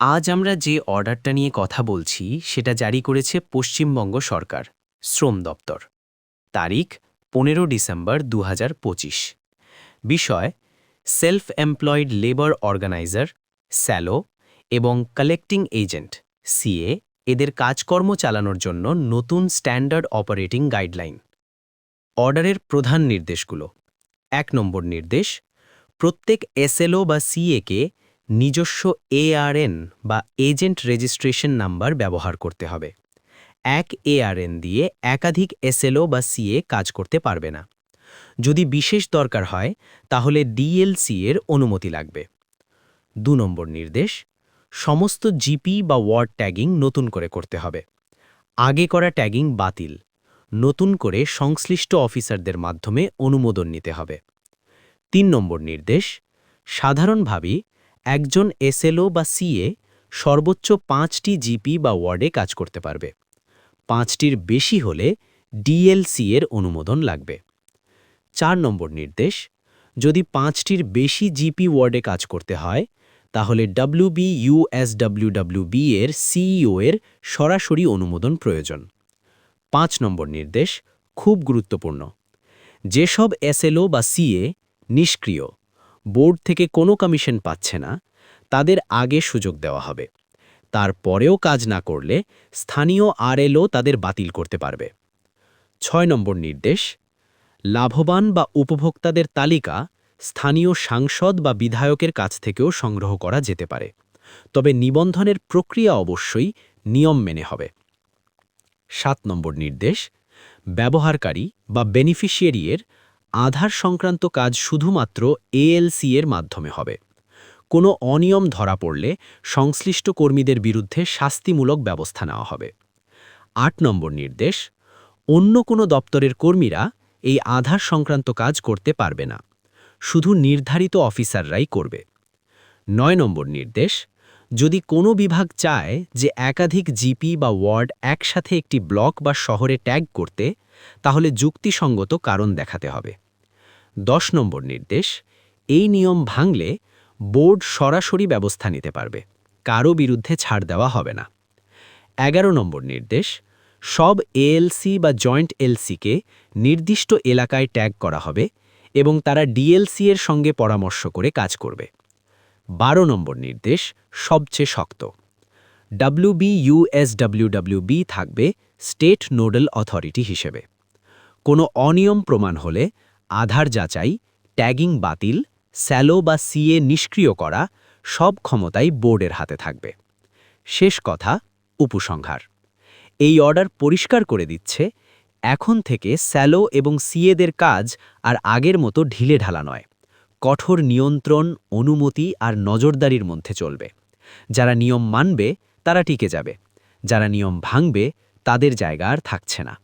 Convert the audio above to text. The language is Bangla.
আজ আমরা যে অর্ডারটা নিয়ে কথা বলছি, সেটা জারি করেছে পশ্চিমবঙ্গ সরকার, শ্রম দপ্তর। তারিখ, পনেরো ডিসেম্বর দু হাজার পঁচিশ। বিষয় self employed labour organiser shallow, এবং কালেক্টিং এজেন্ট সিএ, এদের কাজকর্ম চালানোর জন্য নতুন স্ট্যান্ডার্ড অপারেটিং গাইডলাইন অর্ডারের প্রধান নির্দেশগুলো। এক নম্বর নির্দেশ, প্রত্যেক এসএলও বা সিএকে নিজস্ব এআরএন বা এজেন্ট রেজিস্ট্রেশন নাম্বার ব্যবহার করতে হবে। এক এআরএন দিয়ে একাধিক এসএলও বা সিএ কাজ করতে পারবে না। যদি বিশেষ দরকার হয়, তাহলে ডিএলসি এর অনুমতি লাগবে। দু নম্বর নির্দেশ, সমস্ত জিপি বা ওয়ার্ড ট্যাগিং নতুন করে করতে হবে। আগে করা ট্যাগিং বাতিল। নতুন করে সংশ্লিষ্ট অফিসারদের মাধ্যমে অনুমোদন নিতে হবে। তিন নম্বর নির্দেশ সাধারণভাবেই একজন এসএলও বা সিএ সর্বোচ্চ পাঁচটি জিপি বা ওয়ার্ডে কাজ করতে পারবে। পাঁচটির বেশি হলে ডিএলসি এর অনুমোদন লাগবে। চার নম্বর নির্দেশ, যদি পাঁচটির বেশি জিপি ওয়ার্ডে কাজ করতে হয়, তাহলে ডাব্লিউবি ইউএসডব্লিউডব্লিউবি এর সিইও এর সরাসরি অনুমোদন প্রয়োজন। পাঁচ নম্বর নির্দেশ, খুব গুরুত্বপূর্ণ। যেসব এসএলও বা সিএ নিষ্ক্রিয় বোর্ড থেকে কোনো কমিশন পাচ্ছে না, তাদের আগে সুযোগ দেওয়া হবে। তারপরেও কাজ না করলে স্থানীয় আরএলও তাদের বাতিল করতে পারবে। ছয় নম্বর নির্দেশ, লাভবান বা উপভোক্তাদের তালিকা স্থানীয় সাংসদ বা বিধায়কের কাছ থেকেও সংগ্রহ করা যেতে পারে। তবে নিবন্ধনের প্রক্রিয়া অবশ্যই নিয়ম মেনে হবে। সাত নম্বর নির্দেশ, ব্যবহারকারী বা বেনিফিশিয়ারি এর আধার সংক্রান্ত কাজ শুধুমাত্র এএলসি এর মাধ্যমে হবে। কোনো অনিয়ম ধরা পড়লে সংশ্লিষ্ট কর্মীদের বিরুদ্ধে শাস্তিমূলক ব্যবস্থা নেওয়া হবে। আট নম্বর নির্দেশ, অন্য কোনো দপ্তরের কর্মীরা এই আধার সংক্রান্ত কাজ করতে পারবে না। শুধু নির্ধারিত অফিসাররাই করবে। নয় নম্বর নির্দেশ যদি কোনো বিভাগ চায় যে একাধিক জিপি বা ওয়ার্ড একসাথে একটি ব্লক বা শহরে ট্যাগ করতে, তাহলে যুক্তিসঙ্গত কারণ দেখাতে হবে। দশ নম্বর নির্দেশ, এই নিয়ম ভাঙলে বোর্ড সরাসরি ব্যবস্থা নিতে পারবে কারও বিরুদ্ধে ছাড় দেওয়া হবে না। এগারো নম্বর নির্দেশ, সব এএলসি বা জয়েন্ট এলসিকে নির্দিষ্ট এলাকায় ট্যাগ করা হবে এবং তারা ডিএলসি এর সঙ্গে পরামর্শ করে কাজ করবে। বারো নম্বর নির্দেশ সবচেয়ে শক্ত। ডাব্লিউবি ইউএসডব্লিউডব্লিউবি থাকবে স্টেট নোডাল অথরিটি হিসেবে। কোনো অনিয়ম প্রমাণ হলে আধার যাচাই, ট্যাগিং বাতিল, স্যালো বা সিএ নিষ্ক্রিয় করা সব ক্ষমতাই বোর্ডের হাতে থাকবে। শেষ কথা, উপসংহার। এই অর্ডার পরিষ্কার করে দিচ্ছে, এখন থেকে স্যালো এবং সিএদের কাজ আর আগের মতো ঢিলে ঢালা নয়। কঠোর নিয়ন্ত্রণ, অনুমতি আর নজরদারির মধ্যে চলবে। যারা নিয়ম মানবে, তারা টিকে যাবে। যারা নিয়ম ভাঙবে, তাদের জায়গা আর থাকছে না।